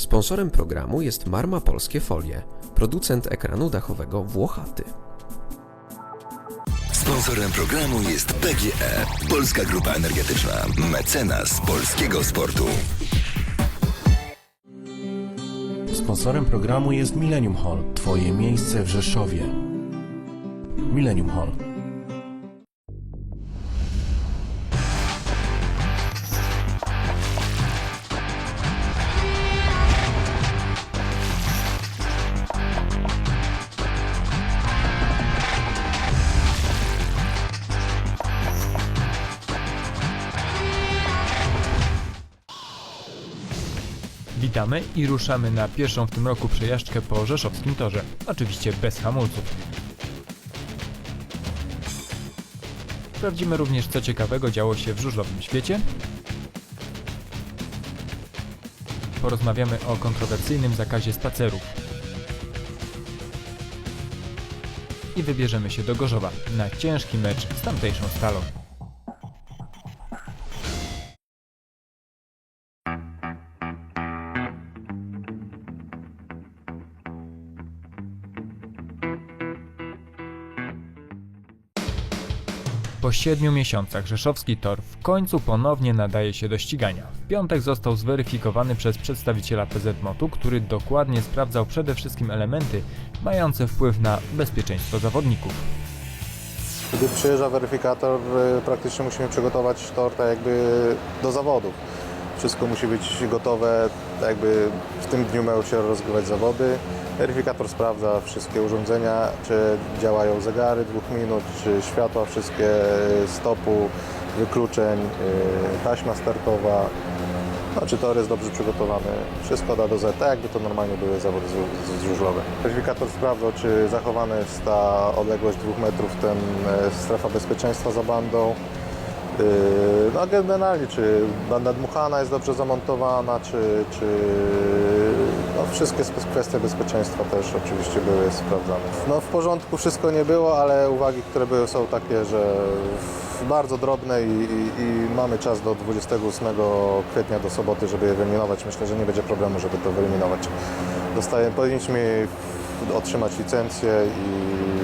Sponsorem programu jest Marma Polskie Folie, producent ekranu dachowego Włochaty. Sponsorem programu jest PGE, Polska Grupa Energetyczna, mecenas polskiego sportu. Sponsorem programu jest Millennium Hall, Twoje miejsce w Rzeszowie. Millennium Hall. Witamy i ruszamy na pierwszą w tym roku przejażdżkę po rzeszowskim torze. Oczywiście bez hamulców. Sprawdzimy również co ciekawego działo się w żużlowym świecie. Porozmawiamy o kontrowersyjnym zakazie spacerów. I wybierzemy się do Gorzowa na ciężki mecz z tamtejszą stalą. Po siedmiu miesiącach Rzeszowski Tor w końcu ponownie nadaje się do ścigania. W piątek został zweryfikowany przez przedstawiciela PZMOT-u, który dokładnie sprawdzał przede wszystkim elementy mające wpływ na bezpieczeństwo zawodników. Gdy przyjeżdża weryfikator, y, praktycznie musimy przygotować tor tak jakby do zawodów. Wszystko musi być gotowe, tak jakby w tym dniu mają się rozgrywać zawody. Weryfikator sprawdza wszystkie urządzenia, czy działają zegary dwóch minut, czy światła wszystkie, y, stopu, wykluczeń, y, taśma startowa, no, czy tor jest dobrze przygotowany. Wszystko da do Z, tak jakby to normalnie były zawody żużlowe. Weryfikator sprawdzał, czy zachowana jest ta odległość dwóch metrów, ten e, strefa bezpieczeństwa za bandą. Yy, No generalnie, czy banda dmuchana jest dobrze zamontowana, czy, czy no, wszystkie kwestie bezpieczeństwa też oczywiście były sprawdzane. No w porządku wszystko nie było, ale uwagi, które były są takie, że bardzo drobne i, i, i mamy czas do 28 kwietnia do soboty, żeby je wyeliminować. Myślę, że nie będzie problemu, żeby to wyeliminować. Dostaję, powinniśmy otrzymać licencję i,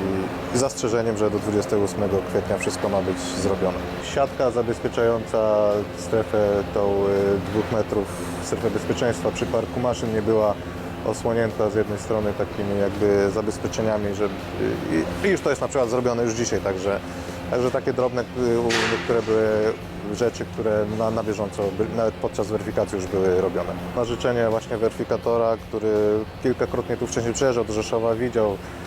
i zastrzeżeniem, że do 28 kwietnia wszystko ma być zrobione. Siatka zabezpieczająca strefę tą y, dwóch metrów, strefę bezpieczeństwa przy parku maszyn nie była osłonięta z jednej strony takimi jakby zabezpieczeniami, że i, i już to jest na przykład zrobione już dzisiaj, także, także takie drobne, y, niektóre były rzeczy, które na, na bieżąco, nawet podczas weryfikacji już były robione. Na życzenie właśnie weryfikatora, który kilkakrotnie tu wcześniej przyjeżdżał do Rzeszowa, widział y,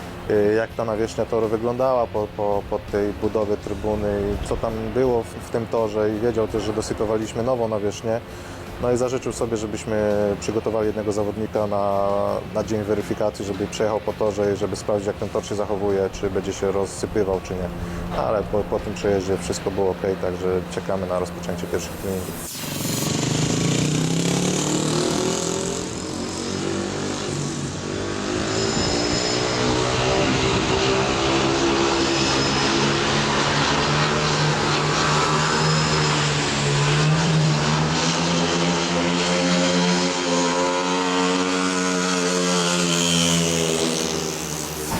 jak ta nawierzchnia toru wyglądała po, po, po tej budowie trybuny i co tam było w, w tym torze i wiedział też, że dosypowaliśmy nową nawierzchnię. No i zażyczył sobie, żebyśmy przygotowali jednego zawodnika na, na dzień weryfikacji, żeby przejechał po torze i żeby sprawdzić, jak ten tor się zachowuje, czy będzie się rozsypywał, czy nie. Ale po, po tym przejeździe wszystko było ok, także czekamy na rozpoczęcie pierwszych treningów.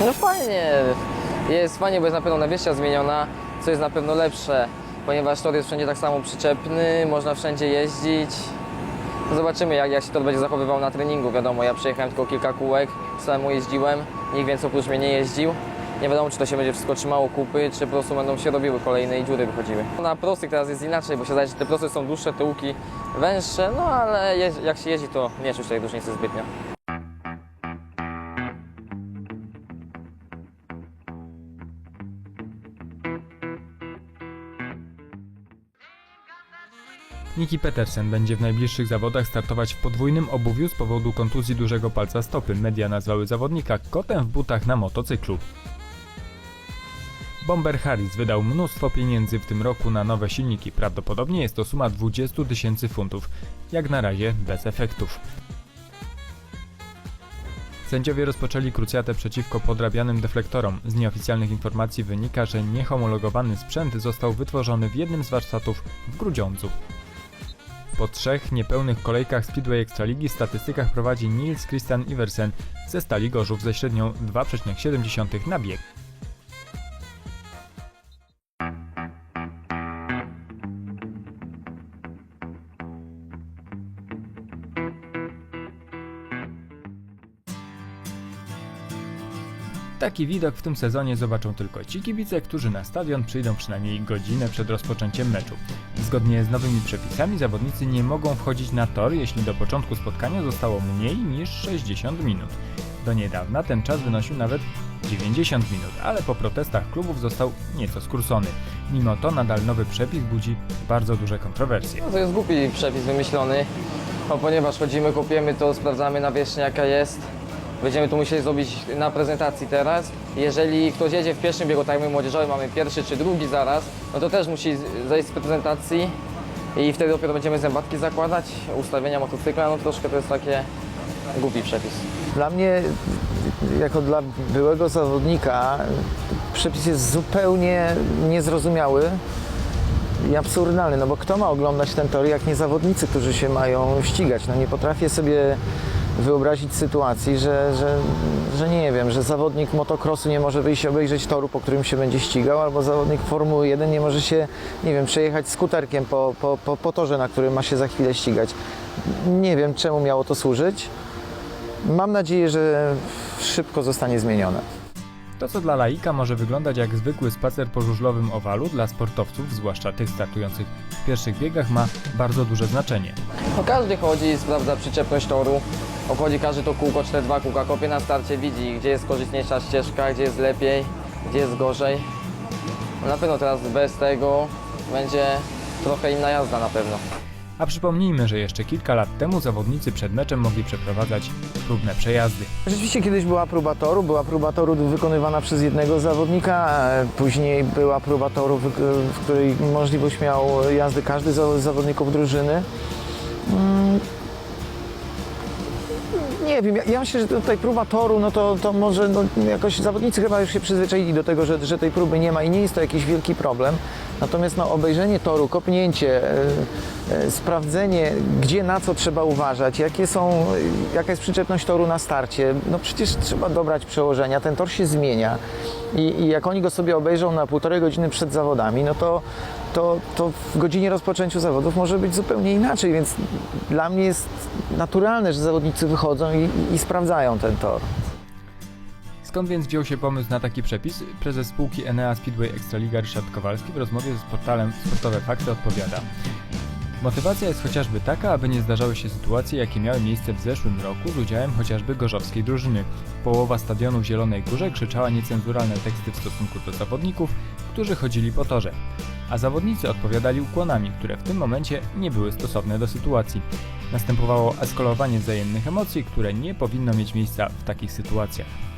No fajnie, jest fajnie, bo jest na pewno nawierzchnia zmieniona, co jest na pewno lepsze, ponieważ tor jest wszędzie tak samo przyczepny, można wszędzie jeździć. Zobaczymy, jak, jak się to będzie zachowywał na treningu. Wiadomo, ja przejechałem tylko kilka kółek, samemu jeździłem, nikt więcej oprócz mnie nie jeździł. Nie wiadomo, czy to się będzie wszystko trzymało kupy, czy po prostu będą się robiły kolejne i dziury wychodziły. Na prostych teraz jest inaczej, bo się zdaje, że te prosty są dłuższe, te łuki węższe, no ale jak się jeździ, to nie czuć tej różnicy zbytnio. Niki Petersen będzie w najbliższych zawodach startować w podwójnym obuwiu z powodu kontuzji dużego palca stopy. Media nazwały zawodnika kotem w butach na motocyklu. Bomber Harris wydał mnóstwo pieniędzy w tym roku na nowe silniki. Prawdopodobnie jest to suma 20 tysięcy funtów. Jak na razie bez efektów. Sędziowie rozpoczęli krucjatę przeciwko podrabianym deflektorom. Z nieoficjalnych informacji wynika, że niehomologowany sprzęt został wytworzony w jednym z warsztatów w Grudziądzu. Po trzech niepełnych kolejkach Speedway Ekstraligi w statystykach prowadzi Nils Christian Iversen ze Stali Gorzów ze średnią 2,7 na bieg. Taki widok w tym sezonie zobaczą tylko ci kibice, którzy na stadion przyjdą przynajmniej godzinę przed rozpoczęciem meczu. Zgodnie z nowymi przepisami zawodnicy nie mogą wchodzić na tor, jeśli do początku spotkania zostało mniej niż 60 minut. Do niedawna ten czas wynosił nawet 90 minut, ale po protestach klubów został nieco skrócony. Mimo to nadal nowy przepis budzi bardzo duże kontrowersje. No to jest głupi przepis wymyślony, no, ponieważ chodzimy, kopiemy to, sprawdzamy nawierzchnię jaka jest. Będziemy to musieli zrobić na prezentacji teraz. Jeżeli ktoś jedzie w pierwszym biegu, tak jak my młodzieżowy mamy pierwszy czy drugi zaraz, no to też musi zejść z prezentacji i wtedy dopiero będziemy zębatki zakładać, ustawienia motocykla, no troszkę to jest takie głupi przepis. Dla mnie, jako dla byłego zawodnika, przepis jest zupełnie niezrozumiały i absurdalny, no bo kto ma oglądać ten tor, jak nie zawodnicy, którzy się mają ścigać? No nie potrafię sobie wyobrazić sytuacji, że, że, że nie wiem, że zawodnik motocrossu nie może wyjść i obejrzeć toru, po którym się będzie ścigał, albo zawodnik Formuły 1 nie może się, nie wiem, przejechać skuterkiem po, po, po, po torze, na którym ma się za chwilę ścigać. Nie wiem, czemu miało to służyć. Mam nadzieję, że szybko zostanie zmienione. To, co dla laika może wyglądać jak zwykły spacer po żużlowym owalu, dla sportowców, zwłaszcza tych startujących w pierwszych biegach, ma bardzo duże znaczenie. No każdy chodzi, sprawdza przyczepność toru, obchodzi każdy to kółko, 4-2 kółka, kopie na starcie, widzi gdzie jest korzystniejsza ścieżka, gdzie jest lepiej, gdzie jest gorzej. No na pewno teraz bez tego będzie trochę inna jazda na pewno. A przypomnijmy, że jeszcze kilka lat temu zawodnicy przed meczem mogli przeprowadzać próbne przejazdy. Rzeczywiście kiedyś była próba toru, była próba toru wykonywana przez jednego zawodnika, a później była próba toru, w, w której możliwość miał jazdy każdy z zawodników drużyny. Nie wiem, ja, ja myślę, że tutaj próba toru, no to, to może no, jakoś zawodnicy chyba już się przyzwyczaili do tego, że, że tej próby nie ma i nie jest to jakiś wielki problem. Natomiast no, obejrzenie toru, kopnięcie, e, e, sprawdzenie, gdzie na co trzeba uważać, jakie są, jaka jest przyczepność toru na starcie, no przecież trzeba dobrać przełożenia, ten tor się zmienia i, i jak oni go sobie obejrzą na półtorej godziny przed zawodami, no to, to, to w godzinie rozpoczęciu zawodów może być zupełnie inaczej, więc dla mnie jest naturalne, że zawodnicy wychodzą i, i sprawdzają ten tor. Skąd więc wziął się pomysł na taki przepis? Prezes spółki Enea Speedway Ekstraliga Ryszard Kowalski w rozmowie z portalem Sportowe Fakty odpowiada. Motywacja jest chociażby taka, aby nie zdarzały się sytuacje, jakie miały miejsce w zeszłym roku z udziałem chociażby gorzowskiej drużyny. Połowa stadionu w Zielonej Górze krzyczała niecenzuralne teksty w stosunku do zawodników, którzy chodzili po torze. A zawodnicy odpowiadali ukłonami, które w tym momencie nie były stosowne do sytuacji. Następowało eskalowanie wzajemnych emocji, które nie powinno mieć miejsca w takich sytuacjach.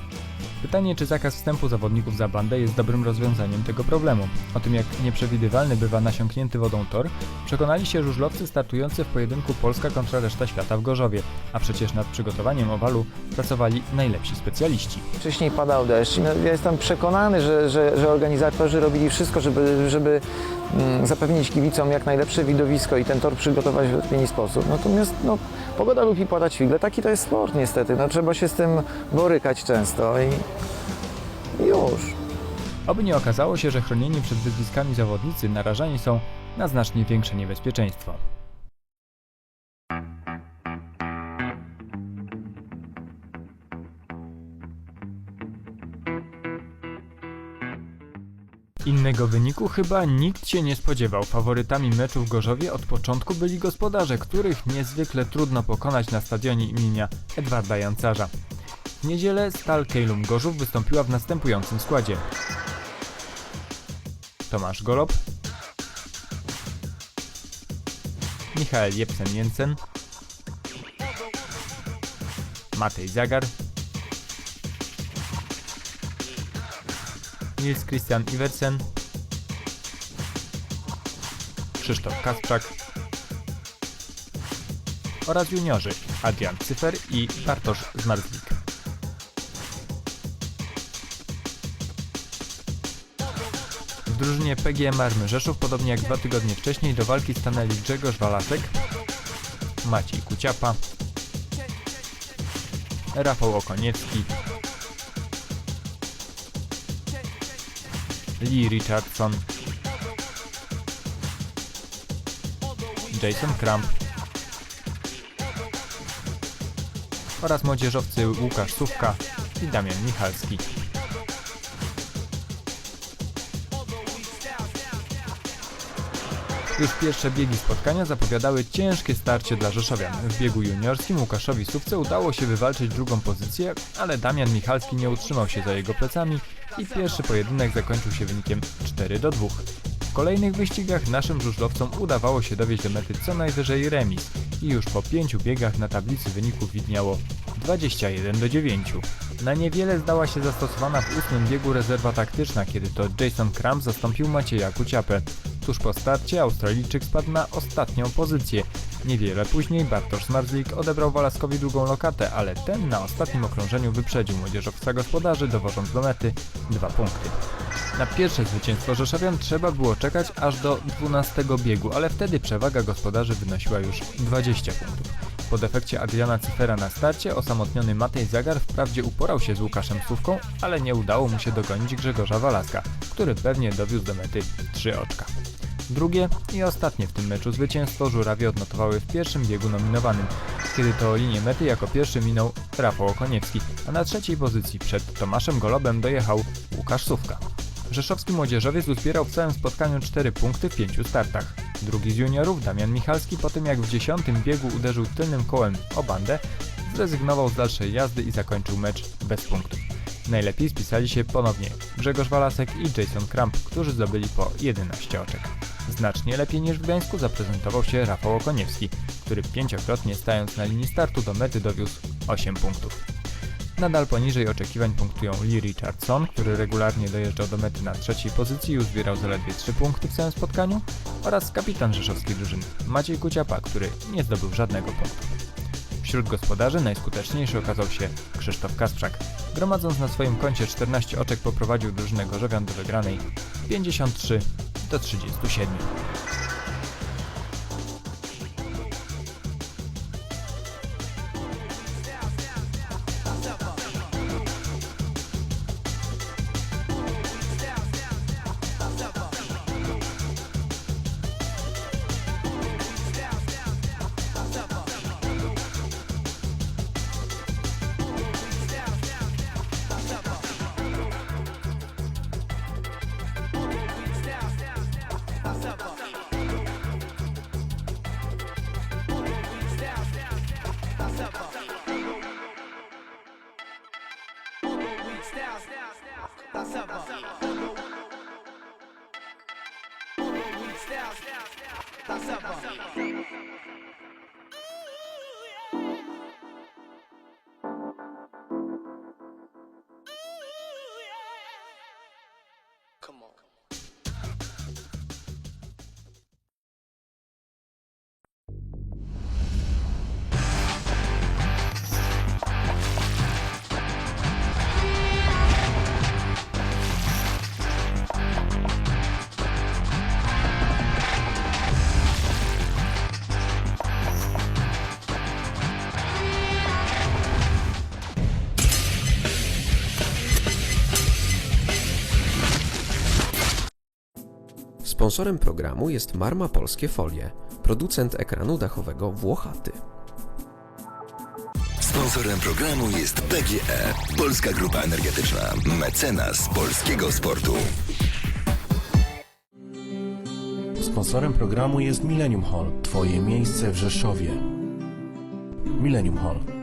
Pytanie, czy zakaz wstępu zawodników za bandę jest dobrym rozwiązaniem tego problemu. O tym, jak nieprzewidywalny bywa nasiąknięty wodą tor, przekonali się żużlowcy startujący w pojedynku Polska kontra reszta świata w Gorzowie, a przecież nad przygotowaniem owalu pracowali najlepsi specjaliści. Wcześniej padał deszcz. No, ja jestem przekonany, że, że, że organizatorzy robili wszystko, żeby, żeby mm, zapewnić kibicom jak najlepsze widowisko i ten tor przygotować w odpowiedni sposób. Natomiast no, pogoda lubi padać figle. Taki to jest sport niestety. No, trzeba się z tym borykać często i, już. Oby nie okazało się, że chronieni przed wyzwiskami zawodnicy narażani są na znacznie większe niebezpieczeństwo. Innego wyniku chyba nikt się nie spodziewał. Faworytami meczu w Gorzowie od początku byli gospodarze, których niezwykle trudno pokonać na stadionie imienia Edwarda Jancarza. W niedzielę Stal Kejlum Gorzów wystąpiła w następującym składzie. Tomasz Golob, Michael Jepsen-Jensen, Matej Zagar, Nils Christian Iversen, Krzysztof Kasprzak oraz juniorzy Adrian Cyfer i Bartosz Zmarzlik. W drużynie PGM Army Rzeszów, podobnie jak dwa tygodnie wcześniej, do walki stanęli Grzegorz Walasek, Maciej Kuciapa, Rafał Okoniecki, Lee Richardson, Jason Kramp oraz młodzieżowcy Łukasz Sówka i Damian Michalski. Już pierwsze biegi spotkania zapowiadały ciężkie starcie dla Rzeszowian. W biegu juniorskim Łukaszowi Sówce udało się wywalczyć drugą pozycję, ale Damian Michalski nie utrzymał się za jego plecami i pierwszy pojedynek zakończył się wynikiem 4 do 2. W kolejnych wyścigach naszym żużlowcom udawało się dowieść do mety co najwyżej remis i już po pięciu biegach na tablicy wyników widniało 21 do 9. Na niewiele zdała się zastosowana w ósmym biegu rezerwa taktyczna, kiedy to Jason Kramp zastąpił Macieja Kuciapę. Tuż po starcie Australijczyk spadł na ostatnią pozycję. Niewiele później Bartosz Smarzlik odebrał Walaskowi drugą lokatę, ale ten na ostatnim okrążeniu wyprzedził młodzieżowca gospodarzy, dowożąc do mety dwa punkty. Na pierwsze zwycięstwo Rzeszowian trzeba było czekać aż do 12 biegu, ale wtedy przewaga gospodarzy wynosiła już 20 punktów. Po defekcie Adriana Cyfera na starcie osamotniony Matej Zagar wprawdzie uporał się z Łukaszem Słówką, ale nie udało mu się dogonić Grzegorza Walaska, który pewnie dowiózł do mety 3 oczka. Drugie i ostatnie w tym meczu zwycięstwo żurawie odnotowały w pierwszym biegu nominowanym, kiedy to linię mety jako pierwszy minął Rafał Okoniewski, a na trzeciej pozycji przed Tomaszem Golobem dojechał Łukasz Sówka. Rzeszowski młodzieżowiec uzbierał w całym spotkaniu 4 punkty w 5 startach. Drugi z juniorów, Damian Michalski, po tym jak w dziesiątym biegu uderzył tylnym kołem o bandę, zrezygnował z dalszej jazdy i zakończył mecz bez punktów. Najlepiej spisali się ponownie Grzegorz Walasek i Jason Kramp, którzy zdobyli po 11 oczek. Znacznie lepiej niż w Gdańsku zaprezentował się Rafał Okoniewski, który pięciokrotnie stając na linii startu do mety dowiózł 8 punktów. Nadal poniżej oczekiwań punktują Lee Richardson, który regularnie dojeżdżał do mety na trzeciej pozycji i uzbierał zaledwie 3 punkty w całym spotkaniu, oraz kapitan rzeszowskiej drużyny Maciej Kuciapa, który nie zdobył żadnego punktu. Wśród gospodarzy najskuteczniejszy okazał się Krzysztof Kasprzak. Gromadząc na swoim koncie 14 oczek poprowadził drużynę Gorzowian do wygranej 53 do 37. Caçapa. Sponsorem programu jest Marma Polskie Folie, producent ekranu dachowego Włochaty. Sponsorem programu jest PGE, Polska Grupa Energetyczna, mecenas polskiego sportu. Sponsorem programu jest Millennium Hall, Twoje miejsce w Rzeszowie. Millennium Hall.